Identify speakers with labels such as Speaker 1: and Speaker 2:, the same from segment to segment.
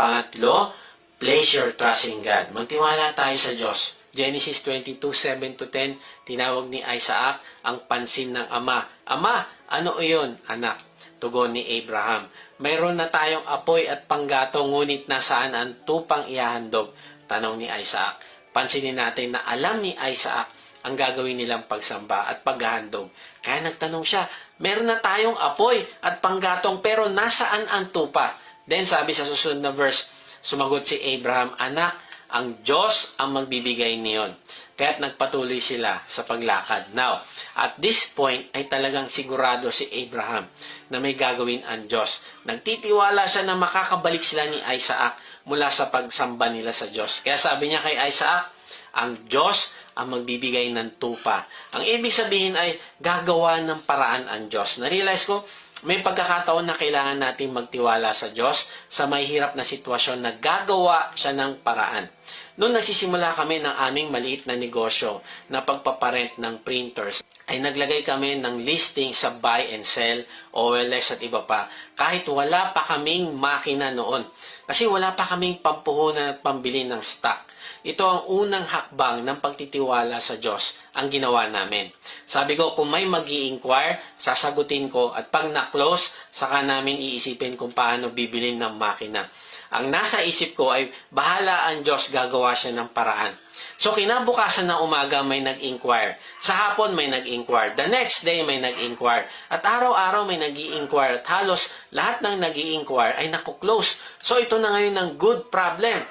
Speaker 1: Pangatlo, place your trust in God. Magtiwala tayo sa Diyos. Genesis 22, 7 to 10, tinawag ni Isaac ang pansin ng ama. Ama, ano iyon, anak? Tugon ni Abraham. Mayroon na tayong apoy at panggato, ngunit nasaan ang tupang ihahandog? Tanong ni Isaac. Pansinin natin na alam ni Isaac ang gagawin nilang pagsamba at paghahandog. Kaya nagtanong siya, meron na tayong apoy at panggatong pero nasaan ang tupa? Then sabi sa susunod na verse, sumagot si Abraham, Anak, ang Diyos ang magbibigay niyon. Kaya't nagpatuloy sila sa paglakad. Now, at this point ay talagang sigurado si Abraham na may gagawin ang Diyos. Nagtitiwala siya na makakabalik sila ni Isaac mula sa pagsamba nila sa Diyos. Kaya sabi niya kay Isaac, ang Diyos ang magbibigay ng tupa. Ang ibig sabihin ay gagawa ng paraan ang Diyos. Na-realize ko, may pagkakataon na kailangan natin magtiwala sa Diyos sa may hirap na sitwasyon na gagawa siya ng paraan. Noong nagsisimula kami ng aming maliit na negosyo na pagpaparent ng printers, ay naglagay kami ng listing sa buy and sell, OLX at iba pa, kahit wala pa kaming makina noon. Kasi wala pa kaming pampuhunan at pambili ng stock. Ito ang unang hakbang ng pagtitiwala sa Diyos ang ginawa namin. Sabi ko, kung may mag inquire sasagutin ko at pag na-close, saka namin iisipin kung paano bibilin ng makina. Ang nasa isip ko ay bahala ang Diyos gagawa siya ng paraan. So kinabukasan na umaga may nag-inquire. Sa hapon may nag-inquire. The next day may nag-inquire. At araw-araw may nag inquire At halos lahat ng nag inquire ay nakuklose. So ito na ngayon ng good problem.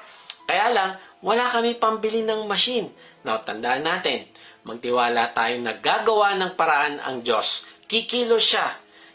Speaker 1: Kaya lang, wala kami pambili ng machine. Now, tandaan natin, magtiwala tayo na gagawa ng paraan ang Diyos. Kikilo siya.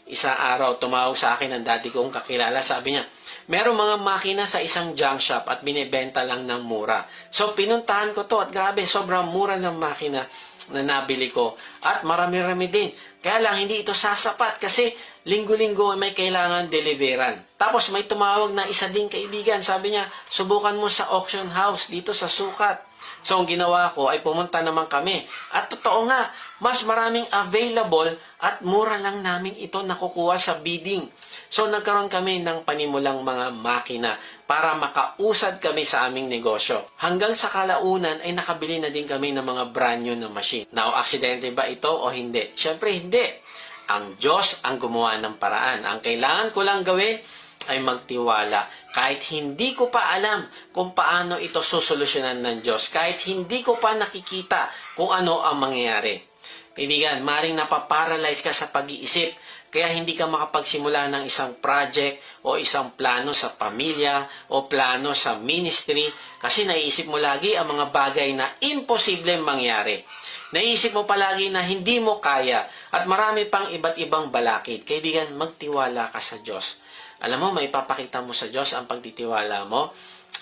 Speaker 1: Isang araw, tumawag sa akin ang dati kong kakilala. Sabi niya, merong mga makina sa isang junk shop at binibenta lang ng mura. So, pinuntahan ko to at grabe, sobrang mura ng makina na nabili ko. At marami-rami din. Kaya lang, hindi ito sasapat kasi linggo-linggo may kailangan deliveran. Tapos may tumawag na isa ding kaibigan. Sabi niya, subukan mo sa auction house dito sa sukat. So, ang ginawa ko ay pumunta naman kami. At totoo nga, mas maraming available at mura lang namin ito nakukuha sa bidding. So, nagkaroon kami ng panimulang mga makina para makausad kami sa aming negosyo. Hanggang sa kalaunan ay nakabili na din kami ng mga brand new na machine. Now, aksidente ba ito o hindi? Siyempre, hindi. Ang Diyos ang gumawa ng paraan. Ang kailangan ko lang gawin ay magtiwala. Kahit hindi ko pa alam kung paano ito susolusyonan ng Diyos. Kahit hindi ko pa nakikita kung ano ang mangyayari. Kaibigan, maring napaparalyze ka sa pag-iisip kaya hindi ka makapagsimula ng isang project o isang plano sa pamilya o plano sa ministry kasi naiisip mo lagi ang mga bagay na imposible mangyari. Naisip mo palagi na hindi mo kaya at marami pang iba't ibang balakid. Kaibigan, magtiwala ka sa Diyos. Alam mo, may papakita mo sa Diyos ang pagtitiwala mo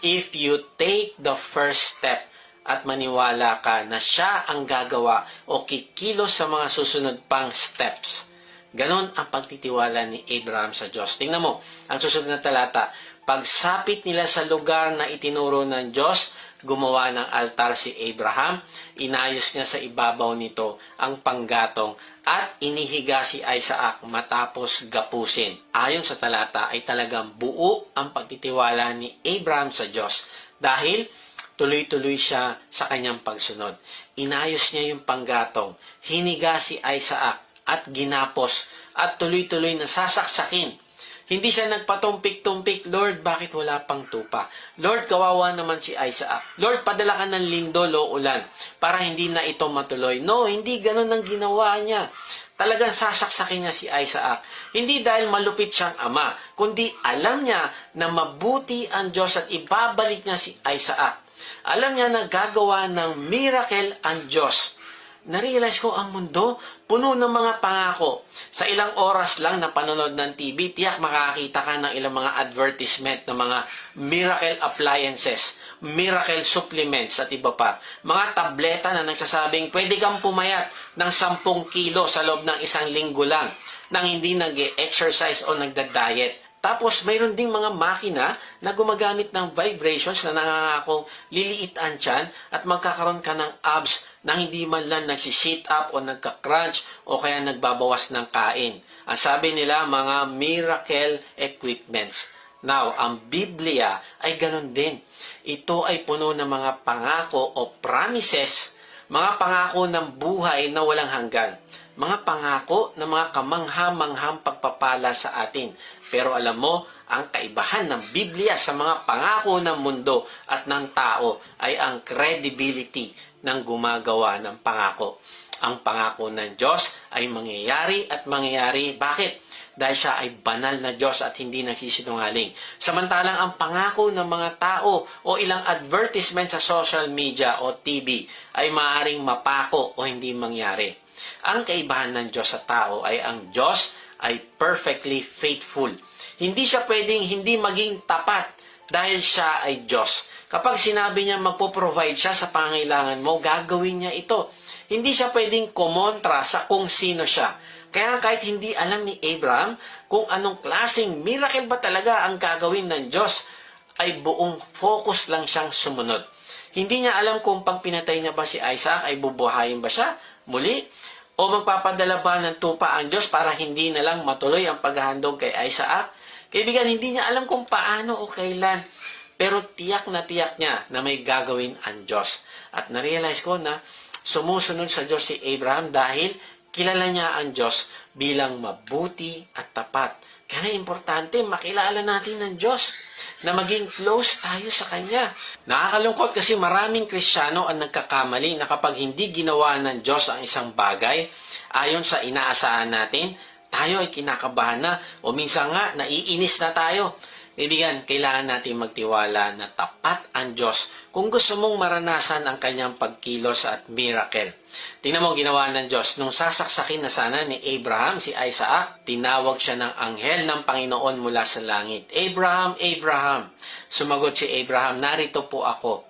Speaker 1: if you take the first step at maniwala ka na siya ang gagawa o kikilos sa mga susunod pang steps. Ganon ang pagtitiwala ni Abraham sa Diyos. Tingnan mo, ang susunod na talata, pagsapit nila sa lugar na itinuro ng Diyos, gumawa ng altar si Abraham, inayos niya sa ibabaw nito ang panggatong at inihiga si Isaac matapos gapusin. Ayon sa talata ay talagang buo ang pagtitiwala ni Abraham sa Diyos dahil tuloy-tuloy siya sa kanyang pagsunod. Inayos niya yung panggatong, hiniga si Isaac at ginapos at tuloy-tuloy na sasaksakin. Hindi siya nagpatumpik-tumpik, Lord, bakit wala pang tupa? Lord, kawawa naman si Isaac. Lord, padala ka ng lindol o ulan para hindi na ito matuloy. No, hindi ganun ang ginawa niya. Talagang sasaksakin niya si Isaac. Hindi dahil malupit siyang ama, kundi alam niya na mabuti ang Diyos at ibabalik niya si Isaac. Alam niya na gagawa ng miracle ang Diyos. Narealize ko ang mundo puno ng mga pangako. Sa ilang oras lang na panonood ng TV, tiyak makakita ka ng ilang mga advertisement ng mga miracle appliances, miracle supplements at iba pa. Mga tableta na nagsasabing pwede kang pumayat ng 10 kilo sa loob ng isang linggo lang nang hindi nag-exercise o nagda-diet. Tapos, mayroon ding mga makina na gumagamit ng vibrations na nangangakong liliit ang tiyan at magkakaroon ka ng abs na hindi man lang nagsisit up o nagka-crunch o kaya nagbabawas ng kain. Ang sabi nila, mga miracle equipments. Now, ang Biblia ay ganun din. Ito ay puno ng mga pangako o promises, mga pangako ng buhay na walang hanggan. Mga pangako ng mga kamangha-manghang pagpapala sa atin. Pero alam mo, ang kaibahan ng Biblia sa mga pangako ng mundo at ng tao ay ang credibility ng gumagawa ng pangako. Ang pangako ng Diyos ay mangyayari at mangyayari. Bakit? Dahil siya ay banal na Diyos at hindi nagsisinungaling. Samantalang ang pangako ng mga tao o ilang advertisement sa social media o TV ay maaring mapako o hindi mangyari. Ang kaibahan ng Diyos sa tao ay ang Diyos ay perfectly faithful. Hindi siya pwedeng hindi maging tapat dahil siya ay Diyos. Kapag sinabi niya magpo-provide siya sa pangailangan mo, gagawin niya ito. Hindi siya pwedeng kumontra sa kung sino siya. Kaya kahit hindi alam ni Abraham kung anong klaseng miracle ba talaga ang gagawin ng Diyos, ay buong focus lang siyang sumunod. Hindi niya alam kung pag pinatay niya ba si Isaac ay bubuhayin ba siya muli o magpapadala ba ng tupa ang Diyos para hindi na lang matuloy ang paghahandog kay Isaac. Kaibigan, hindi niya alam kung paano o kailan. Pero tiyak na tiyak niya na may gagawin ang Diyos. At narealize ko na sumusunod sa Diyos si Abraham dahil kilala niya ang Diyos bilang mabuti at tapat. Kaya importante makilala natin ang Diyos na maging close tayo sa Kanya. Nakakalungkot kasi maraming Kristiyano ang nagkakamali na kapag hindi ginawa ng Diyos ang isang bagay, ayon sa inaasahan natin, tayo ay kinakabahan na o minsan nga naiinis na tayo. Kaibigan, kailangan natin magtiwala na tapat ang Diyos kung gusto mong maranasan ang kanyang pagkilos at miracle. Tingnan mo ginawa ng Diyos. Nung sasaksakin na sana ni Abraham si Isaac, tinawag siya ng anghel ng Panginoon mula sa langit. Abraham, Abraham. Sumagot si Abraham, narito po ako.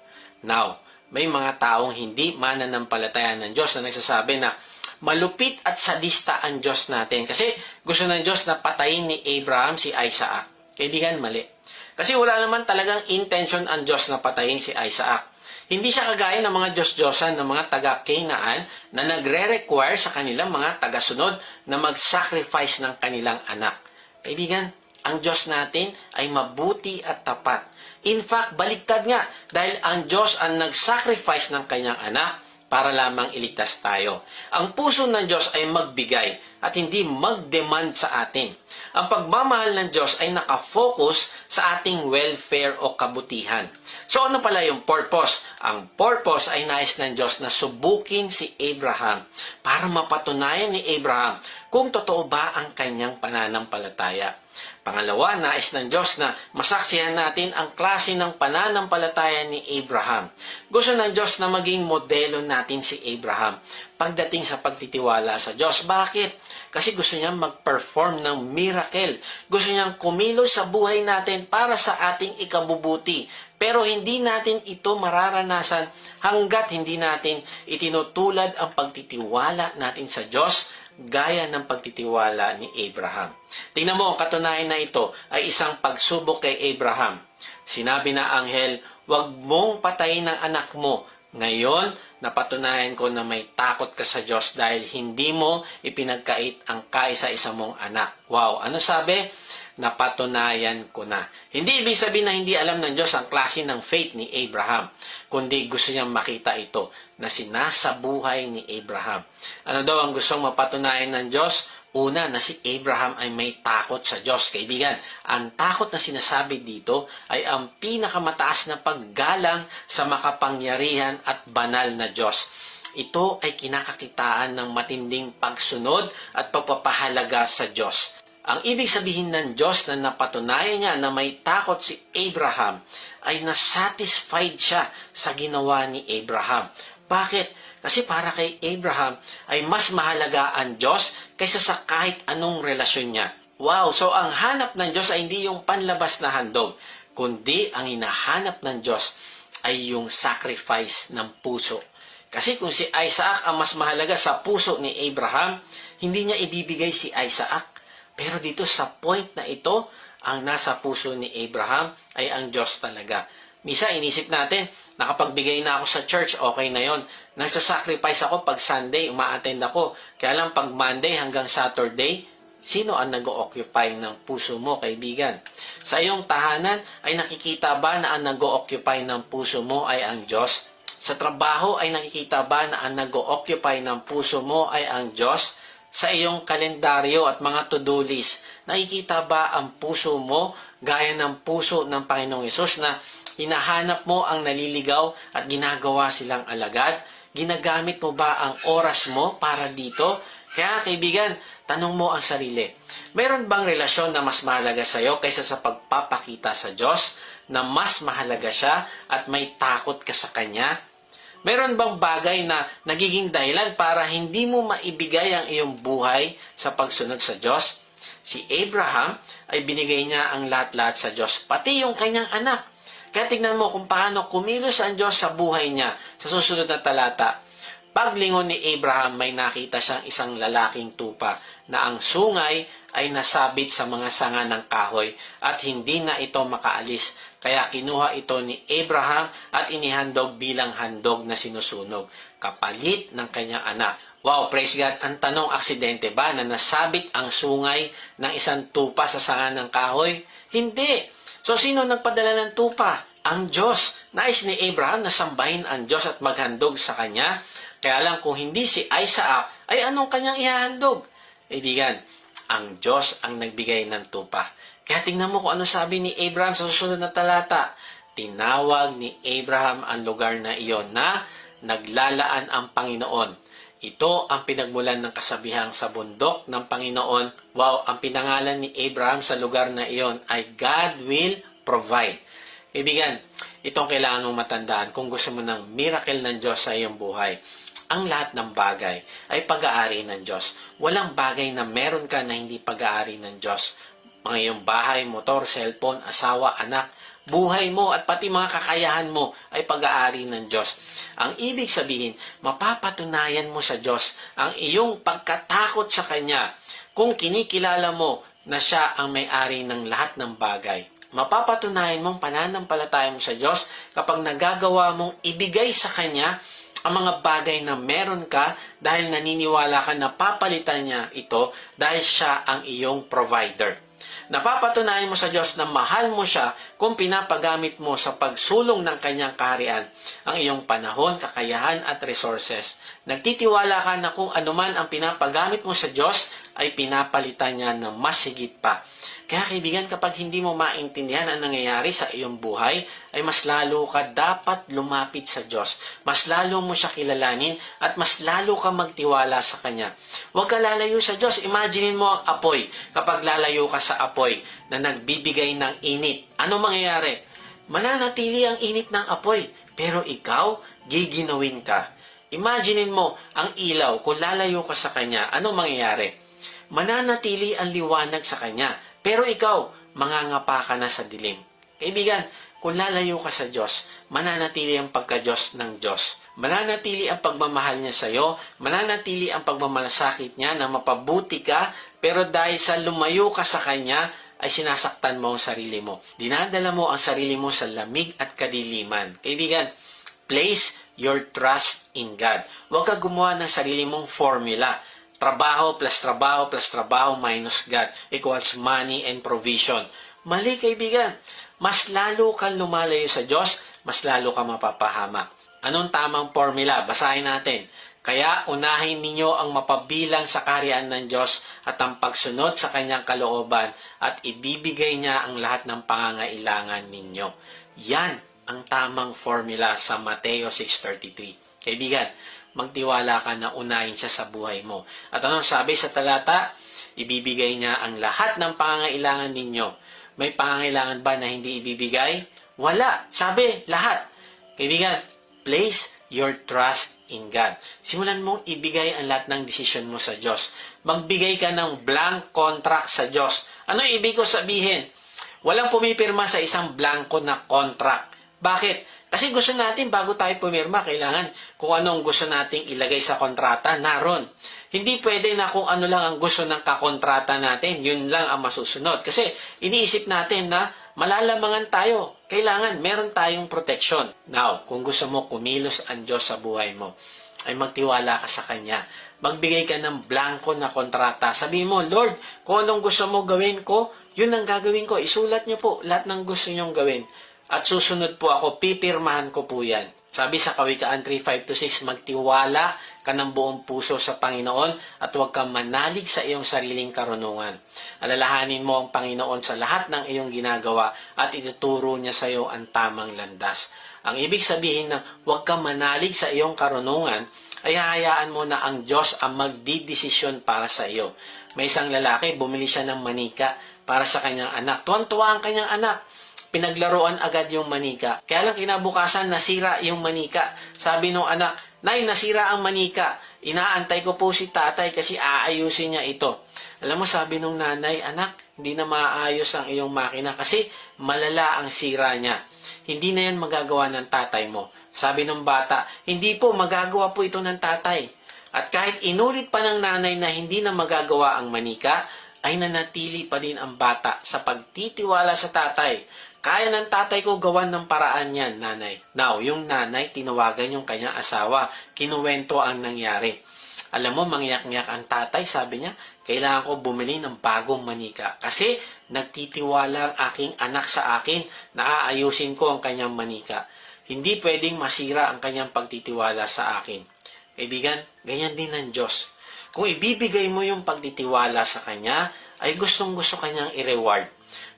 Speaker 1: Now, may mga taong hindi mananampalataya ng Diyos na nagsasabi na malupit at sadista ang Diyos natin. Kasi gusto ng Diyos na patayin ni Abraham si Isaac. Kaibigan, mali. Kasi wala naman talagang intention ang Diyos na patayin si Isaac. Hindi siya kagaya ng mga Diyos-Diyosan ng mga taga-Canaan na nagre-require sa kanilang mga tagasunod na mag-sacrifice ng kanilang anak. Kaibigan, ang Diyos natin ay mabuti at tapat. In fact, baliktad nga dahil ang Diyos ang nag-sacrifice ng kanyang anak para lamang iligtas tayo. Ang puso ng Diyos ay magbigay at hindi mag-demand sa atin. Ang pagmamahal ng Diyos ay nakafocus sa ating welfare o kabutihan. So ano pala yung purpose? Ang purpose ay nais ng Diyos na subukin si Abraham para mapatunayan ni Abraham kung totoo ba ang kanyang pananampalataya. Pangalawa, nais ng Diyos na masaksihan natin ang klase ng pananampalataya ni Abraham. Gusto ng Diyos na maging modelo natin si Abraham pagdating sa pagtitiwala sa Diyos. Bakit? Kasi gusto niyang mag-perform ng miracle. Gusto niyang kumilos sa buhay natin para sa ating ikabubuti. Pero hindi natin ito mararanasan hanggat hindi natin itinutulad ang pagtitiwala natin sa Diyos gaya ng pagtitiwala ni Abraham. Tingnan mo, katunayan na ito ay isang pagsubok kay Abraham. Sinabi na anghel, huwag mong patayin ang anak mo. Ngayon, napatunayan ko na may takot ka sa Diyos dahil hindi mo ipinagkait ang kaisa-isa mong anak. Wow, ano sabi? Napatunayan ko na. Hindi ibig sabihin na hindi alam ng Diyos ang klase ng faith ni Abraham, kundi gusto niyang makita ito na sinasabuhay ni Abraham. Ano daw ang gustong mapatunayan ng Diyos? Una, na si Abraham ay may takot sa Diyos. Kaibigan, ang takot na sinasabi dito ay ang pinakamataas na paggalang sa makapangyarihan at banal na Diyos. Ito ay kinakakitaan ng matinding pagsunod at pagpapahalaga sa Diyos. Ang ibig sabihin ng Diyos na napatunayan niya na may takot si Abraham ay nasatisfied siya sa ginawa ni Abraham. Bakit? Kasi para kay Abraham ay mas mahalaga ang Diyos kaysa sa kahit anong relasyon niya. Wow! So ang hanap ng Diyos ay hindi yung panlabas na handog, kundi ang hinahanap ng Diyos ay yung sacrifice ng puso. Kasi kung si Isaac ang mas mahalaga sa puso ni Abraham, hindi niya ibibigay si Isaac. Pero dito sa point na ito, ang nasa puso ni Abraham ay ang Diyos talaga. Misa, inisip natin, nakapagbigay na ako sa church, okay na yon. Nagsasacrifice ako pag Sunday, umaattend ako. Kaya lang pag Monday hanggang Saturday, Sino ang nag-occupy ng puso mo, kaibigan? Sa iyong tahanan ay nakikita ba na ang nag-occupy ng puso mo ay ang Diyos? Sa trabaho ay nakikita ba na ang nag-occupy ng puso mo ay ang Diyos? Sa iyong kalendaryo at mga to-do list, nakikita ba ang puso mo gaya ng puso ng Panginoong Yesus na hinahanap mo ang naliligaw at ginagawa silang alagad? Ginagamit mo ba ang oras mo para dito? Kaya kaibigan, tanong mo ang sarili, meron bang relasyon na mas mahalaga sa iyo kaysa sa pagpapakita sa Diyos na mas mahalaga siya at may takot ka sa Kanya? Meron bang bagay na nagiging dahilan para hindi mo maibigay ang iyong buhay sa pagsunod sa Diyos? Si Abraham ay binigay niya ang lahat-lahat sa Diyos, pati yung kanyang anak. Kaya tignan mo kung paano kumilos ang Diyos sa buhay niya sa susunod na talata. Paglingon ni Abraham, may nakita siyang isang lalaking tupa na ang sungay ay nasabit sa mga sanga ng kahoy at hindi na ito makaalis. Kaya kinuha ito ni Abraham at inihandog bilang handog na sinusunog, kapalit ng kanyang anak. Wow, praise God. Ang tanong, aksidente ba na nasabit ang sungay ng isang tupa sa sanga ng kahoy? Hindi. So, sino nagpadala ng tupa? Ang Diyos. Nais ni Abraham na sambahin ang Diyos at maghandog sa kanya. Kaya lang kung hindi si Isaac, ay anong kanyang ihahandog? Kaibigan, ang Diyos ang nagbigay ng tupa. Kaya tingnan mo kung ano sabi ni Abraham sa susunod na talata. Tinawag ni Abraham ang lugar na iyon na naglalaan ang Panginoon. Ito ang pinagmulan ng kasabihang sa bundok ng Panginoon. Wow, ang pinangalan ni Abraham sa lugar na iyon ay God will provide. Kaibigan, itong kailangan mong matandaan kung gusto mo ng miracle ng Diyos sa iyong buhay. Ang lahat ng bagay ay pag-aari ng Diyos. Walang bagay na meron ka na hindi pag-aari ng Diyos. Mga iyong bahay, motor, cellphone, asawa, anak, buhay mo at pati mga kakayahan mo ay pag-aari ng Diyos. Ang ibig sabihin, mapapatunayan mo sa Diyos ang iyong pagkatakot sa Kanya kung kinikilala mo na siya ang may-ari ng lahat ng bagay. Mapapatunayan mong pananampalataya mo sa Diyos kapag nagagawa mong ibigay sa Kanya ang mga bagay na meron ka dahil naniniwala ka na papalitan niya ito dahil siya ang iyong provider. Napapatunayan mo sa Diyos na mahal mo siya kung pinapagamit mo sa pagsulong ng kanyang kaharian ang iyong panahon, kakayahan at resources. Nagtitiwala ka na kung anuman ang pinapagamit mo sa Diyos ay pinapalitan niya ng mas higit pa. Kaya kaibigan, kapag hindi mo maintindihan ang nangyayari sa iyong buhay, ay mas lalo ka dapat lumapit sa Diyos. Mas lalo mo siya kilalanin at mas lalo ka magtiwala sa Kanya. Huwag ka lalayo sa Diyos. Imaginein mo ang apoy. Kapag lalayo ka sa apoy na nagbibigay ng init, ano mangyayari? Mananatili ang init ng apoy, pero ikaw, giginawin ka. Imaginein mo ang ilaw, kung lalayo ka sa Kanya, ano mangyayari? Mananatili ang liwanag sa Kanya, pero ikaw, mangangapa ka na sa dilim. Kaibigan, kung lalayo ka sa Diyos, mananatili ang pagka-Diyos ng Diyos. Mananatili ang pagmamahal niya sa iyo, mananatili ang pagmamalasakit niya na mapabuti ka, pero dahil sa lumayo ka sa Kanya, ay sinasaktan mo ang sarili mo. Dinadala mo ang sarili mo sa lamig at kadiliman. Kaibigan, place your trust in God. Huwag ka gumawa ng sarili mong formula trabaho plus trabaho plus trabaho minus God equals money and provision. Mali kaibigan. Mas lalo kang lumalayo sa Diyos, mas lalo ka mapapahamak. Anong tamang formula? Basahin natin. Kaya unahin ninyo ang mapabilang sa kaharian ng Diyos at ang pagsunod sa kanyang kalooban at ibibigay niya ang lahat ng pangangailangan ninyo. Yan ang tamang formula sa Mateo 6.33. Kaibigan, magtiwala ka na unahin siya sa buhay mo. At anong sabi sa talata? Ibibigay niya ang lahat ng pangangailangan ninyo. May pangangailangan ba na hindi ibibigay? Wala. Sabi, lahat. Kaibigan, place your trust in God. Simulan mong ibigay ang lahat ng desisyon mo sa Diyos. Magbigay ka ng blank contract sa Diyos. Ano ibig ko sabihin? Walang pumipirma sa isang blanco na contract. Bakit? Kasi gusto natin, bago tayo pumirma, kailangan kung anong gusto nating ilagay sa kontrata, naron. Hindi pwede na kung ano lang ang gusto ng kakontrata natin, yun lang ang masusunod. Kasi iniisip natin na malalamangan tayo. Kailangan meron tayong protection. Now, kung gusto mo kumilos ang Diyos sa buhay mo, ay magtiwala ka sa Kanya. Magbigay ka ng blanco na kontrata. Sabi mo, Lord, kung anong gusto mo gawin ko, yun ang gagawin ko. Isulat niyo po lahat ng gusto niyong gawin. At susunod po ako, pipirmahan ko po yan. Sabi sa Kawikaan 3.5-6, magtiwala ka ng buong puso sa Panginoon at huwag kang manalig sa iyong sariling karunungan. Alalahanin mo ang Panginoon sa lahat ng iyong ginagawa at ituturo niya sa iyo ang tamang landas. Ang ibig sabihin ng huwag kang manalig sa iyong karunungan ay hahayaan mo na ang Diyos ang magdidesisyon para sa iyo. May isang lalaki, bumili siya ng manika para sa kanyang anak. Tuwan-tuwa ang kanyang anak pinaglaruan agad yung manika. Kaya lang kinabukasan, nasira yung manika. Sabi nung anak, Nay, nasira ang manika. Inaantay ko po si tatay kasi aayusin niya ito. Alam mo, sabi nung nanay, anak, hindi na maayos ang iyong makina kasi malala ang sira niya. Hindi na yan magagawa ng tatay mo. Sabi ng bata, hindi po, magagawa po ito ng tatay. At kahit inulit pa ng nanay na hindi na magagawa ang manika, ay nanatili pa din ang bata sa pagtitiwala sa tatay. Kaya ng tatay ko gawan ng paraan yan, nanay. Now, yung nanay, tinawagan yung kanyang asawa. Kinuwento ang nangyari. Alam mo, mangyak-ngyak ang tatay, sabi niya, kailangan ko bumili ng bagong manika. Kasi nagtitiwala ang aking anak sa akin na aayusin ko ang kanyang manika. Hindi pwedeng masira ang kanyang pagtitiwala sa akin. Kaibigan, ganyan din ang Diyos. Kung ibibigay mo yung pagtitiwala sa Kanya, ay gustong gusto Kanyang i-reward.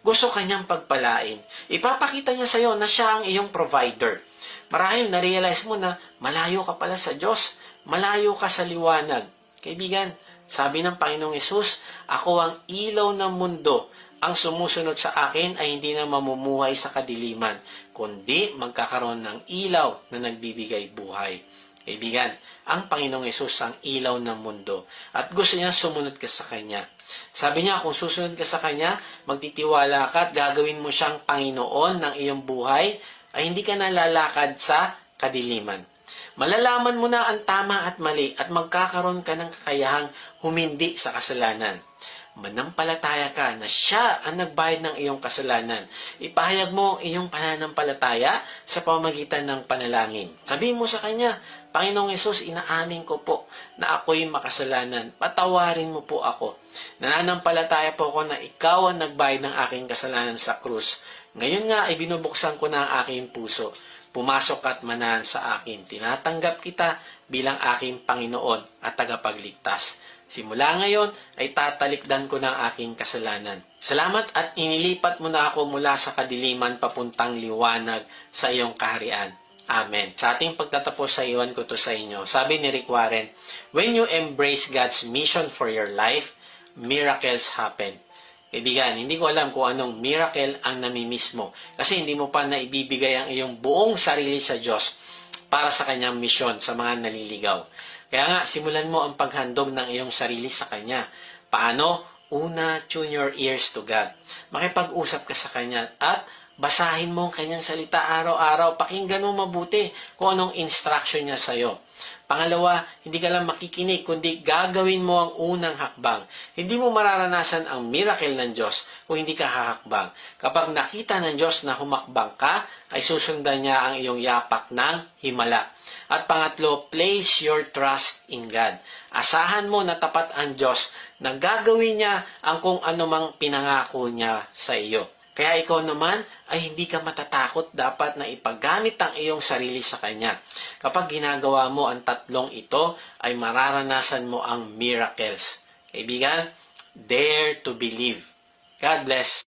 Speaker 1: Gusto Kanyang pagpalain. Ipapakita niya sa iyo na siya ang iyong provider. Marahil na-realize mo na malayo ka pala sa Diyos. Malayo ka sa liwanag. Kaibigan, sabi ng Panginoong Yesus, Ako ang ilaw ng mundo. Ang sumusunod sa akin ay hindi na mamumuhay sa kadiliman, kundi magkakaroon ng ilaw na nagbibigay buhay. Kaibigan, ang Panginoong Yesus ang ilaw ng mundo at gusto niya sumunod ka sa Kanya. Sabi niya, kung susunod ka sa Kanya, magtitiwala ka at gagawin mo siyang Panginoon ng iyong buhay, ay hindi ka nalalakad sa kadiliman. Malalaman mo na ang tama at mali at magkakaroon ka ng kakayahang humindi sa kasalanan. Manampalataya ka na siya ang nagbayad ng iyong kasalanan. Ipahayag mo ang iyong pananampalataya sa pamagitan ng panalangin. Sabihin mo sa Kanya, Panginoong Yesus, inaamin ko po na ako'y makasalanan. Patawarin mo po ako. Nananampalataya po ako na ikaw ang nagbayad ng aking kasalanan sa krus. Ngayon nga ay binubuksan ko na ang aking puso. Pumasok at manahan sa akin. Tinatanggap kita bilang aking Panginoon at tagapagligtas. Simula ngayon ay tatalikdan ko ng aking kasalanan. Salamat at inilipat mo na ako mula sa kadiliman papuntang liwanag sa iyong kaharian. Amen. Sa ating pagtatapos sa iwan ko to sa inyo, sabi ni Rick Warren, When you embrace God's mission for your life, miracles happen. Kaibigan, hindi ko alam kung anong miracle ang namimiss mo. Kasi hindi mo pa naibibigay ang iyong buong sarili sa Diyos para sa kanyang misyon sa mga naliligaw. Kaya nga, simulan mo ang paghandog ng iyong sarili sa Kanya. Paano? Una, tune your ears to God. Makipag-usap ka sa Kanya at basahin mo ang Kanyang salita araw-araw. Pakinggan mo mabuti kung anong instruction niya sa iyo. Pangalawa, hindi ka lang makikinig, kundi gagawin mo ang unang hakbang. Hindi mo mararanasan ang miracle ng Diyos kung hindi ka hahakbang. Kapag nakita ng Diyos na humakbang ka, ay susundan niya ang iyong yapak ng himala. At pangatlo, place your trust in God. Asahan mo na tapat ang Diyos na gagawin niya ang kung anumang pinangako niya sa iyo. Kaya ikaw naman ay hindi ka matatakot dapat na ipagamit ang iyong sarili sa Kanya. Kapag ginagawa mo ang tatlong ito, ay mararanasan mo ang miracles. Kaibigan, dare to believe. God bless.